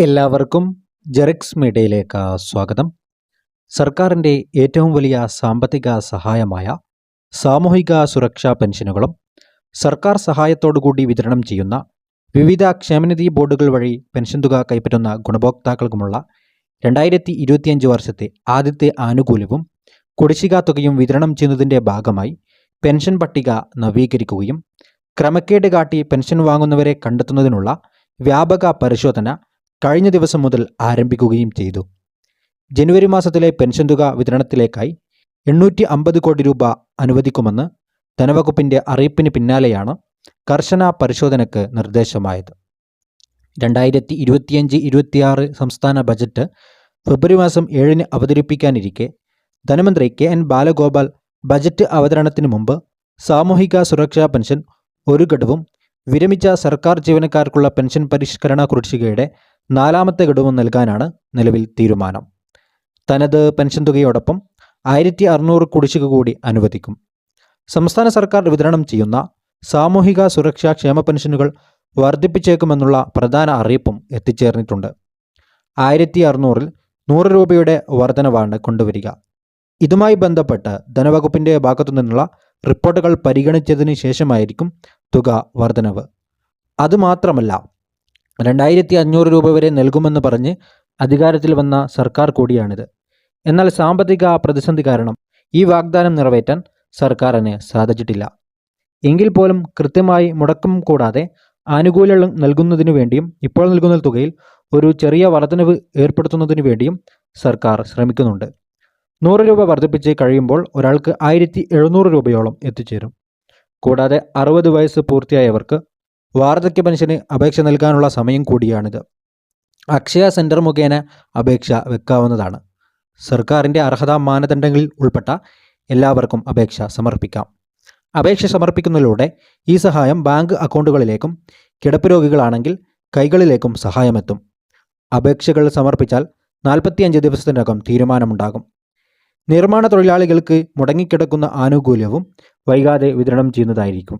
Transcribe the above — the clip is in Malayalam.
എല്ലാവർക്കും ജെറിക്സ് മീഡിയയിലേക്ക് സ്വാഗതം. സർക്കാരിന്റെ ഏറ്റവും വലിയ സാമ്പത്തിക സഹായമായ സാമൂഹിക സുരക്ഷാ പെൻഷനുകളും സർക്കാർ സഹായത്തോടുകൂടി വിതരണം ചെയ്യുന്ന വിവിധ ക്ഷേമനിധി ബോർഡുകൾ വഴി പെൻഷൻ തുക കൈപ്പറ്റുന്ന ഗുണഭോക്താക്കൾക്കുമുള്ള രണ്ടായിരത്തി ഇരുപത്തിയഞ്ച് വർഷത്തെ ആദ്യത്തെ ആനുകൂല്യവും കുടിശ്ശിക തുകയും വിതരണം ചെയ്യുന്നതിന്റെ ഭാഗമായി പെൻഷൻ പട്ടിക നവീകരിക്കുകയും ക്രമക്കേട് കാട്ടി പെൻഷൻ വാങ്ങുന്നവരെ കണ്ടെത്തുന്നതിനുള്ള വ്യാപക പരിശോധന കഴിഞ്ഞ ദിവസം മുതൽ ആരംഭിക്കുകയും ചെയ്തു. ജനുവരി മാസത്തിലെ പെൻഷൻ തുക വിതരണത്തിലേക്കായി എണ്ണൂറ്റി അമ്പത് കോടി രൂപ അനുവദിക്കുമെന്ന് ധനവകുപ്പിന്റെ അറിയിപ്പിന് പിന്നാലെയാണ് കർശന പരിശോധനയ്ക്ക് നിർദ്ദേശമായത്. രണ്ടായിരത്തി ഇരുപത്തിയഞ്ച് ഇരുപത്തിയാറ് സംസ്ഥാന ബജറ്റ് ഫെബ്രുവരി മാസം ഏഴിന് അവതരിപ്പിക്കാനിരിക്കെ ധനമന്ത്രി കെ എൻ ബാലഗോപാൽ ബജറ്റ് അവതരണത്തിന് മുമ്പ് സാമൂഹിക സുരക്ഷാ പെൻഷൻ ഒരു ഘടവും വിരമിച്ച സർക്കാർ ജീവനക്കാർക്കുള്ള പെൻഷൻ പരിഷ്കരണ കുടിശ്ശികയുടെ നാലാമത്തെ ഘടകം നൽകാനാണ് നിലവിൽ തീരുമാനം. തനത് പെൻഷൻ തുകയോടൊപ്പം ആയിരത്തി അറുന്നൂറ് കുടിശ്ശിക കൂടി അനുവദിക്കും. സംസ്ഥാന സർക്കാർ വിതരണം ചെയ്യുന്ന സാമൂഹിക സുരക്ഷാ ക്ഷേമ പെൻഷനുകൾ വർദ്ധിപ്പിച്ചേക്കുമെന്നുള്ള പ്രധാന അറിയിപ്പും എത്തിച്ചേർന്നിട്ടുണ്ട്. ആയിരത്തി അറുന്നൂറിൽ നൂറ് രൂപയുടെ വർധനവാണ് കൊണ്ടുവരിക. ഇതുമായി ബന്ധപ്പെട്ട് ധനവകുപ്പിന്റെ ഭാഗത്തു നിന്നുള്ള റിപ്പോർട്ടുകൾ പരിഗണിച്ചതിന് ശേഷമായിരിക്കും തുക വർധനവ്. അതുമാത്രമല്ല രണ്ടായിരത്തി അഞ്ഞൂറ് രൂപ വരെ നൽകുമെന്ന് പറഞ്ഞ് അധികാരത്തിൽ വന്ന സർക്കാർ കൂടിയാണിത്. എന്നാൽ സാമ്പത്തിക പ്രതിസന്ധി കാരണം ഈ വാഗ്ദാനം നിറവേറ്റാൻ സർക്കാരിന് സാധിച്ചിട്ടില്ല. എങ്കിൽ പോലും കൃത്യമായി മുടക്കം കൂടാതെ ആനുകൂല്യം നൽകുന്നതിനു വേണ്ടിയും ഇപ്പോൾ നൽകുന്ന തുകയിൽ ഒരു ചെറിയ വർധനവ് ഏർപ്പെടുത്തുന്നതിനു വേണ്ടിയും സർക്കാർ ശ്രമിക്കുന്നുണ്ട്. നൂറ് രൂപ വർദ്ധിപ്പിച്ച് കഴിയുമ്പോൾ ഒരാൾക്ക് ആയിരത്തി എഴുന്നൂറ് രൂപയോളം എത്തിച്ചേരും. കൂടാതെ അറുപത് വയസ്സ് പൂർത്തിയായവർക്ക് വാർദ്ധക്യ പെൻഷന് അപേക്ഷ നൽകാനുള്ള സമയം കൂടിയാണിത്. അക്ഷയ സെന്റർ മുഖേന അപേക്ഷ വെക്കാവുന്നതാണ്. സർക്കാരിന്റെ അർഹതാ മാനദണ്ഡങ്ങളിൽ ഉൾപ്പെട്ട എല്ലാവർക്കും അപേക്ഷ സമർപ്പിക്കാം. അപേക്ഷ സമർപ്പിക്കുന്നതിലൂടെ ഈ സഹായം ബാങ്ക് അക്കൗണ്ടുകളിലേക്കും കിടപ്പ് രോഗികളാണെങ്കിൽ കൈകളിലേക്കും സഹായമെത്തും. അപേക്ഷകൾ സമർപ്പിച്ചാൽ നാൽപ്പത്തിയഞ്ച് ദിവസത്തിനകം തീരുമാനമുണ്ടാകും. നിർമ്മാണ തൊഴിലാളികൾക്ക് മുടങ്ങിക്കിടക്കുന്ന ആനുകൂല്യവും വൈകാതെ വിതരണം ചെയ്യുന്നതായിരിക്കും.